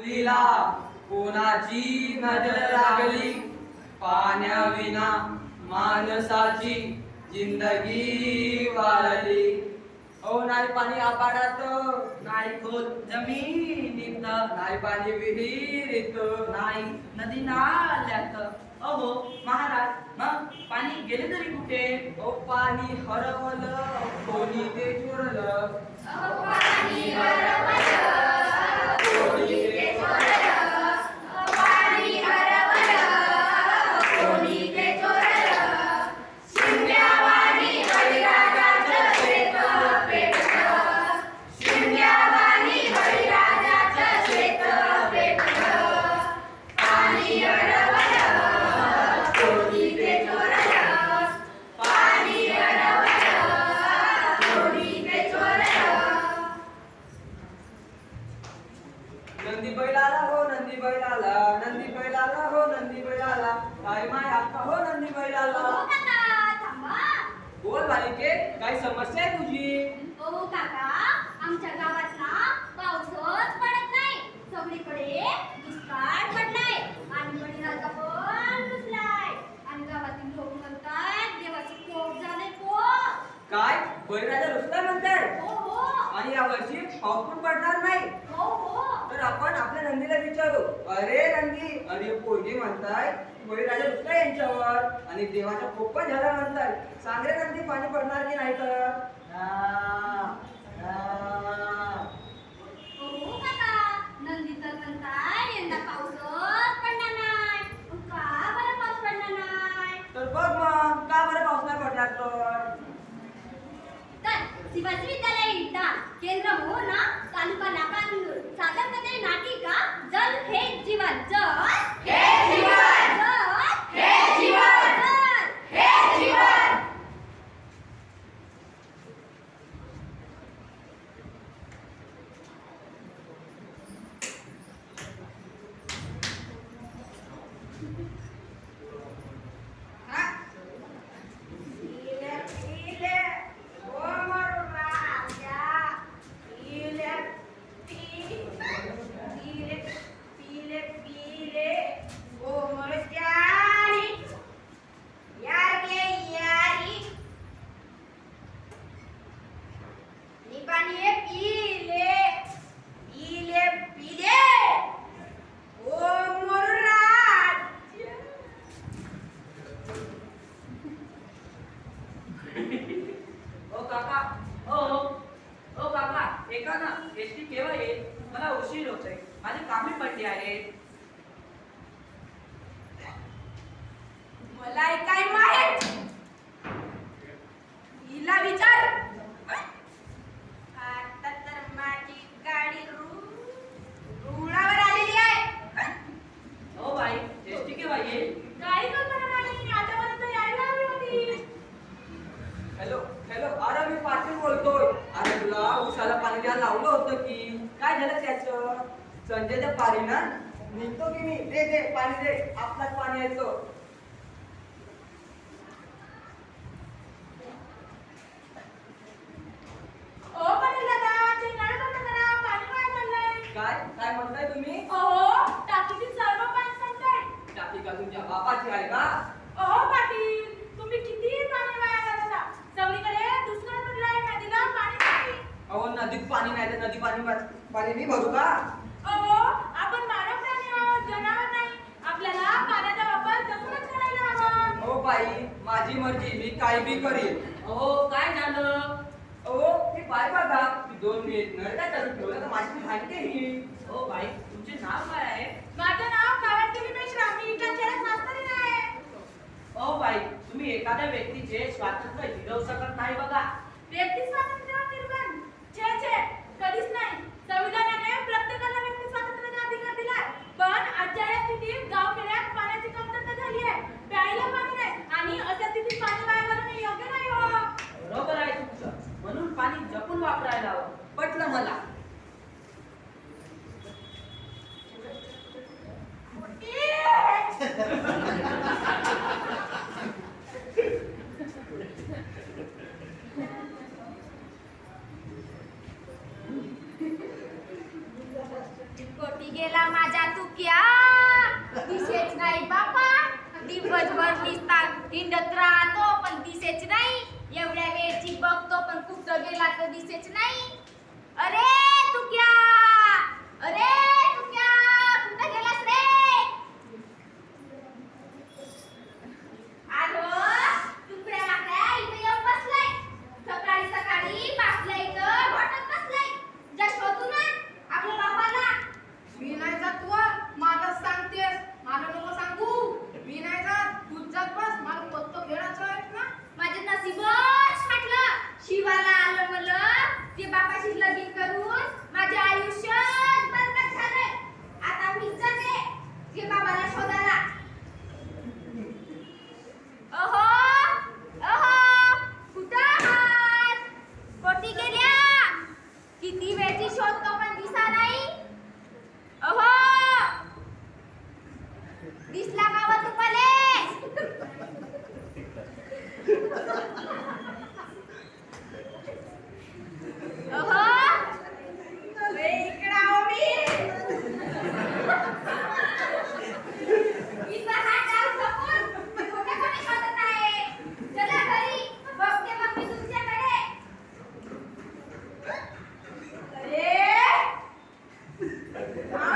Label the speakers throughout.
Speaker 1: मुलीला कोणाची नजर लागली? पाण्याविना माणसाची जिंदगी वाढली. हो नाही पाणी आपाडात
Speaker 2: नाही खोल जमिनीत
Speaker 1: नाही पाणी विहिरीत
Speaker 2: नाही नदी नाल्यात. अहो महाराज मग पाणी गेले तरी कुठे?
Speaker 1: ओ पाणी हरवलं कोणी ते चोरलं कोणी ते नंदी बैल आला हो नंदी बैल आला नंदी बैल आला हो नंदी बैल आला काय माय अक्का हो नंदी बैल आला
Speaker 3: हो काका थांबा
Speaker 1: बोल बालिके काय समस्या आहे तुझी
Speaker 3: हो काका आमच्या गावात ना पाऊसच पडत नाही सगळीकडे दुष्काळ पडलाय आणि बळीराजा पण रुसलाय आणि गावातील लोक म्हणतात देवाची कोप झाले कोप
Speaker 1: काय बळीराजा रुसला म्हणताय
Speaker 3: हो हो
Speaker 1: आणि यावर्षी पाऊस पण पडणार नाही
Speaker 3: हो हो
Speaker 1: तर आपण आपल्या नंदीला विचारू अरे नंदी अरे पोरगी म्हणताय बळीराजा रुसला यांच्यावर आणि देवाचा कोप पण झाला म्हणताय सांग रे नंदी पाणी पडणार की नाही तर? हो
Speaker 3: नंदी तर पडणार नाही का बरं पाऊस पडणार नाही
Speaker 1: तर बघ मग का बरं पाऊस नाही पडणार तर?
Speaker 3: शिवाजी विद्यालय केंद्र हो ना तालुका नाकांदूर सादर करते नाटिका जल हे जीवन जल हे जीवन जल हे जीवन जल हे जीवन
Speaker 2: ओ काका ओ ओ काका एका ना एसटी केव्हा येईल मला उशीर होतोय माझी कामे पडली आहेत
Speaker 4: मला काय माहीत हिला विचार आता तर माझी गाडी रु- रुळावर आलेली आहे
Speaker 2: ओ बाई एसटी केव्हा येईल
Speaker 4: काही कल्पना नाही आतापर्यंत यायला हवी होती
Speaker 1: हॅलो हॅलो अरे मी पाटील बोलतोय अरे तुला उसाला पाणी द्यायला लावलं होतं की काय झालं त्याचं संजयच्या पारी ना निघतो की मी दे पाणी दे. आपलाच पाणी यायचं
Speaker 4: ओ पाटील दादा ते नळ बंद करा पाणी वाया चाललंय
Speaker 1: काय काय म्हणताय तुम्ही
Speaker 4: अहो टाकीतील सर्व पाणी सांगताय
Speaker 1: टाकी का तुमच्या बापाची आहे का
Speaker 4: अहो पाटील तुम्ही किती पाणी वाया घालता सगळीकडे दुष्काळ पडलाय नदीला पाणी नाही
Speaker 1: अहो नदीत पाणी नाही तर नदी पाणी पाणी मी भरू का
Speaker 4: अहो आपण मानव प्राणी आहोत जनावर नाही आपल्याला पाण्याचा वापर जपूनच करायला हवा
Speaker 1: हो बाई माझी मर्जी मी काय बी करीन.
Speaker 2: अहो काय झालं?
Speaker 1: अहो ते पाय बघा मी दोन मिनिट नरड्या करून ठेवलं तर माझी आहे ही.
Speaker 2: ओ बाई तुमचे नाव काय आहे?
Speaker 4: माझं नाव काळादेवी मेश्राम मी खेळत मास्तरी आहे.
Speaker 2: ओ बाई तुम्ही एखाद्या व्यक्तीचे स्वातंत्र्य हिरवू शकत नाही बघा.
Speaker 4: व्यक्ती स्वातंत्र्य निर्माण. छे छे. कधीच नाही. संविधानाने प्रत्येकाला व्यक्ती स्वातंत्र्याचा अधिकार दिलाय. पण आजच्या या स्थितीत गाव खेड्यात पाण्याची कमतरता झाली आहे. प्यायला पाणी
Speaker 2: म्हणून पाणी जपून वापरायला हवं.
Speaker 1: पटलं मला.
Speaker 3: कोटी गेला माझ्या तुक्या. दिसेच नाही बापा. दिवसभर निसता हिंडत राहतो पण दिसेच नाही. गेला तर दिसेच नाही. अरे
Speaker 5: तू
Speaker 3: क्या? अरे
Speaker 1: 第八发信息 Ah.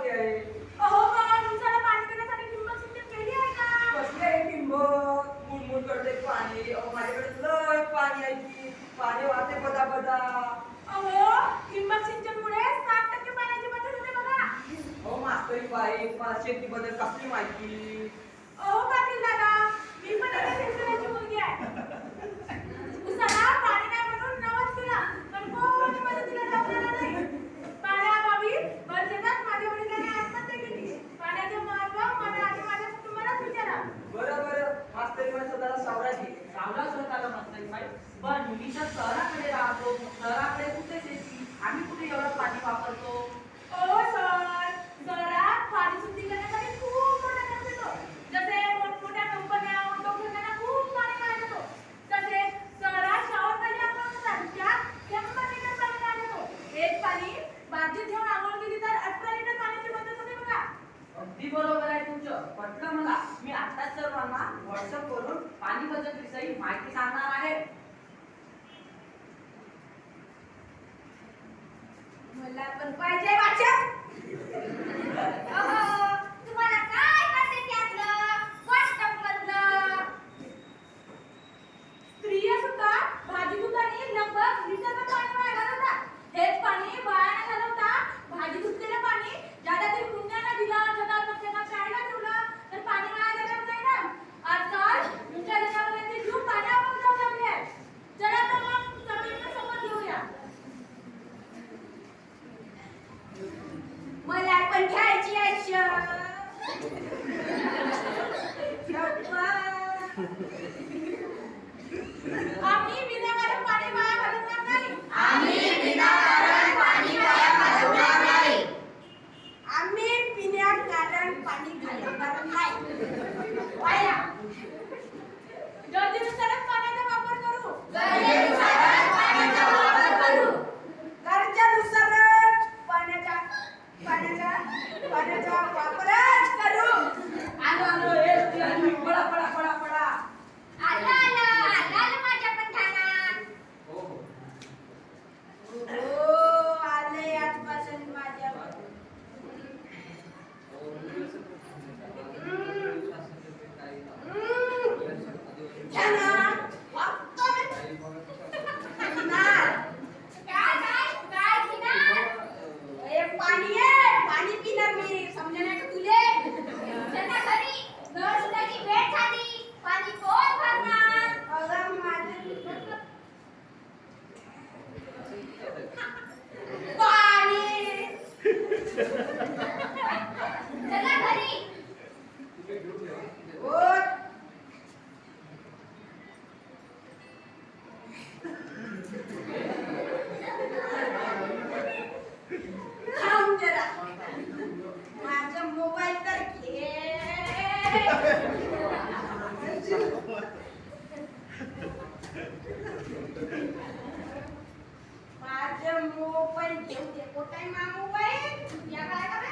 Speaker 1: लावली आहे.
Speaker 4: अहो पण पाणी देण्यासाठी ठिबक सिंचन केली
Speaker 1: करते पाणी. अहो माझ्याकडे लय पाणी आहे पाणी वाहते बदा बदा.
Speaker 4: अहो ठिबक सिंचनमुळे
Speaker 1: अहो मास्तरी बाई मला शेतीबद्दल कसली माहिती?
Speaker 4: अहो पाटील दादा मी पण एका शेतकऱ्याची मुलगी आहे.
Speaker 1: आवडा स्वतःला
Speaker 2: म्हटलं काय पण मुलीच्या तर शहराकडे राहतो शहराकडे कुठे शेती? आम्ही कुठे एवढं पाणी वापरतो?
Speaker 6: माझं मोबाईल घेऊ दे कोटाय मा मोबाईल या काय करे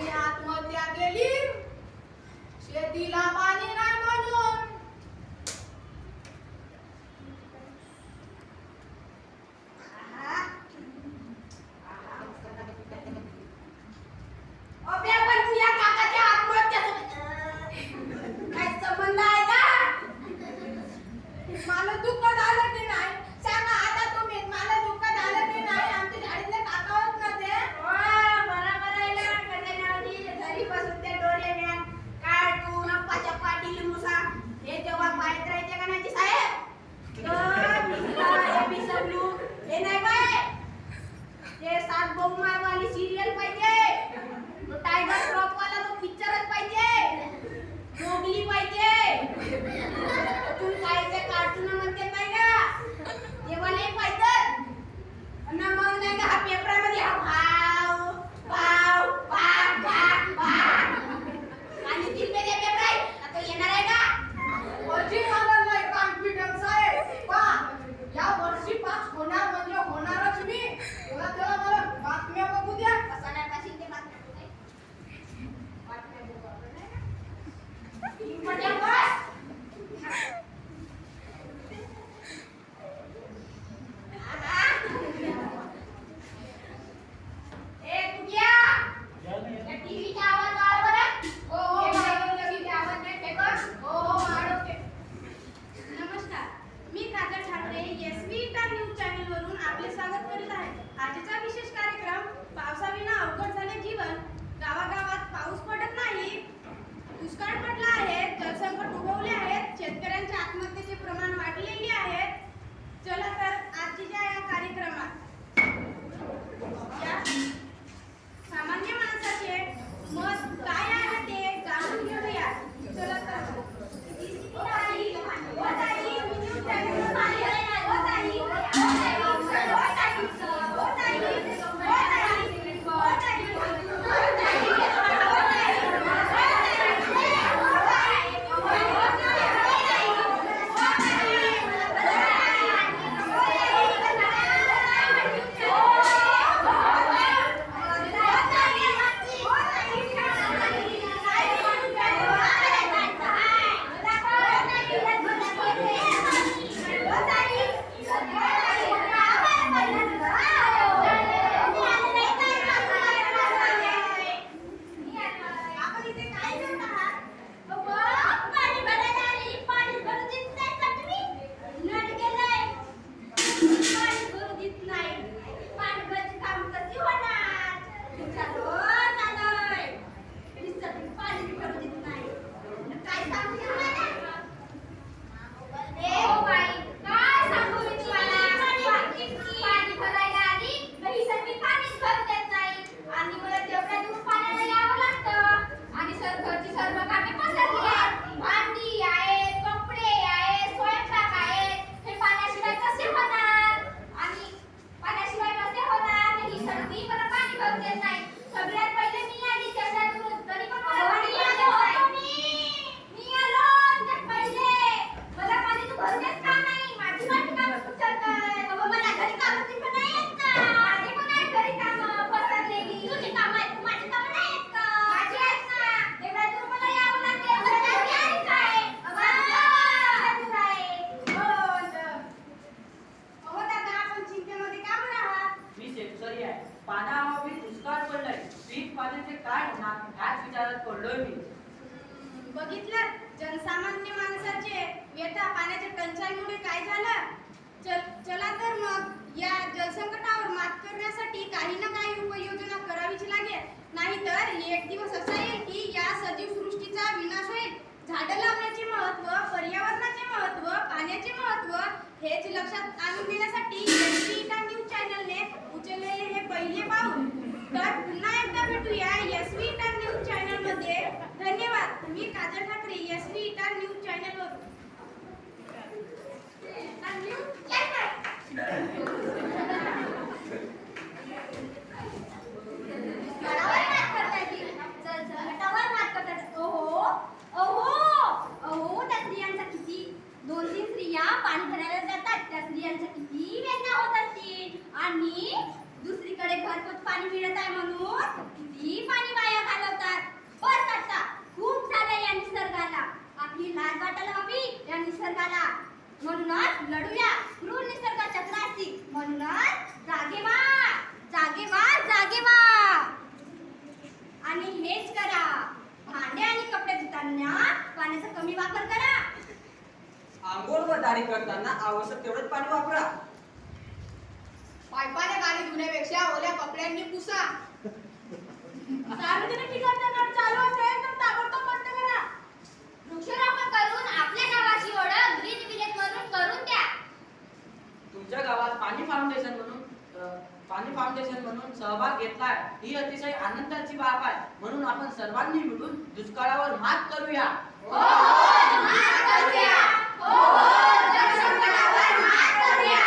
Speaker 4: आत्महत्या केली. शेतीला
Speaker 3: पाणी नाही
Speaker 4: बघितलं? जनसामान्य माणसाचे व्यथा पाण्याच्या टंचाईमुळे काय झालं? चल चला तर मग या जलसंकटावर मात करण्यासाठी काही ना काही उपाययोजना करावीच लागेल. नाहीतर एक दिवस असा येईल की या सजीव सृष्टीचा विनाश होईल. झाडं लावण्याचे महत्त्व पर्यावरणाचे महत्त्व पाण्याचे महत्त्व हेच लक्षात आणून देण्यासाठी न्यूज चॅनलने उचललेले हे पहिले पाऊल. तर पुन्हा एकदा भेटूया एस व्ही न्यूज चॅनलमध्ये धन्यवाद. मी Kajal Thackeray S V news channel वर
Speaker 3: न्यूज चल, त्या दोन तीन स्त्रिया पाणी भरायला जातात. त्या स्त्रियांच्या किती वेदना होत असतील. आणि दुसरीकडे घरपोच पाणी मिळत आहे म्हणून किती पाणी वाया घालवतात. बस आता खूप झालं या निसर्गाला. आपली लाज वाटायला हवी या निसर्गाला. म्हणूनच लढूया. क्रूर निसर्ग चक्राशी म्हणूनच जागे व्हा जागे व्हा जागे व्हा आणि हेच करा. भांडे आणि कपडे धुताना पाण्याचा कमी वापर करा.
Speaker 1: आंघोळ व दाढी करताना आवश्यक तेवढंच पाणी वापरा.
Speaker 5: पायपाने गाडी धुण्यापेक्षा ओल्या कपड्यांनी पुसा.
Speaker 4: सार्वजनिक ठिकाणचा नळ चालू असेल तर ताबडतोब बंद करा.
Speaker 3: वृक्षारोपण करून आपल्या गावाची ओळख ग्रीन विलेज म्हणून करून द्या.
Speaker 2: तुमच्या गावात पाणी फाउंडेशन म्हणून अ, पाणी फाउंडेशन म्हणून सहभाग घेतलाय. ही अतिशय आनंदाची बाब आहे. म्हणून आपण सर्वांनी मिळून दुष्काळावर मात करूया.
Speaker 3: हो हो जलसंकटावर मात करूया.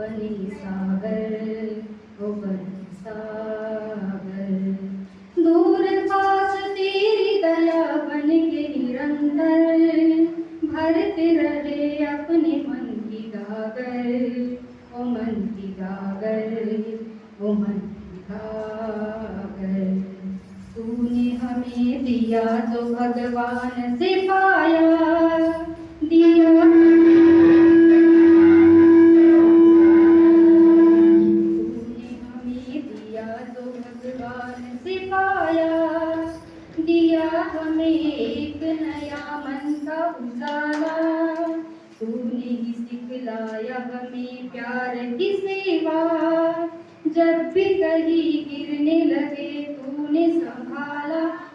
Speaker 7: बने सागर ओ बने सागर भी कहीं गिरने लगे तूने संभाला.